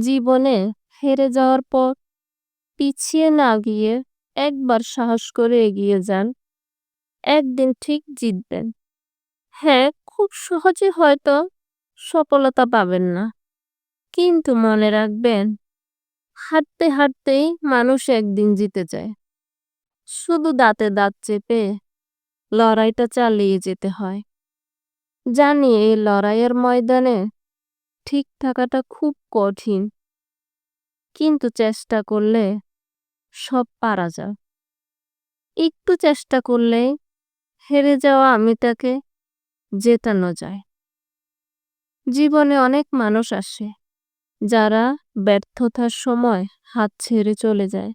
জীবনে হেরে যাওয়ার পর পিছিয়ে না গিয়ে একবার সাহস করে এগিয়ে যান। একদিন ঠিক জিতবেন। হ্যাঁ খুব সহজে হয়তো সফলতা পাবেন না। কিন্তু মনে রাখবেন, হাঁটতে হাঁটতেই মানুষ একদিন জিতে যায়। শুধু দাঁতে দাঁত চেপে লড়াইটা চালিয়ে যেতে হয়। জানি এই লড়াইয়ের ময়দানে ঠিক থাকাটা খুব কঠিন। কিন্তু চেষ্টা করলে সব পারা যায়। একটু চেষ্টা করলেই হেরে যাওয়া আমি তাকে জেতানো যায়। জীবনে অনেক মানুষ আসে যারা ব্যর্থতার সময় হাত ছেড়ে চলে যায়।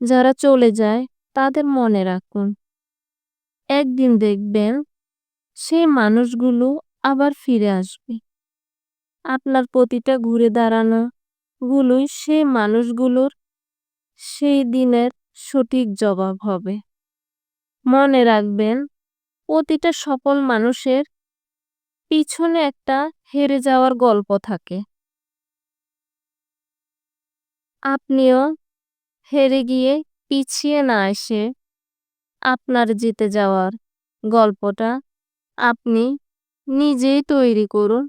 যারা চলে যায় তাদের মনে রাখুন, একদিন দেখবেন সেই মানুষগুলো আবার ফিরে আসবে। আপনার প্রতিটা ঘুরে দাঁড়ানো গুলোই সেই মানুষগুলোর সেই দিনের সঠিক জবাব হবে। মনে রাখবেন, প্রতিটা সফল মানুষের পিছনে একটা হেরে যাওয়ার গল্প থাকে। আপনিও হেরে গিয়ে পিছিয়ে না এসে আপনার জিতে যাওয়ার গল্পটা আপনি নিজেই তৈরি করুন।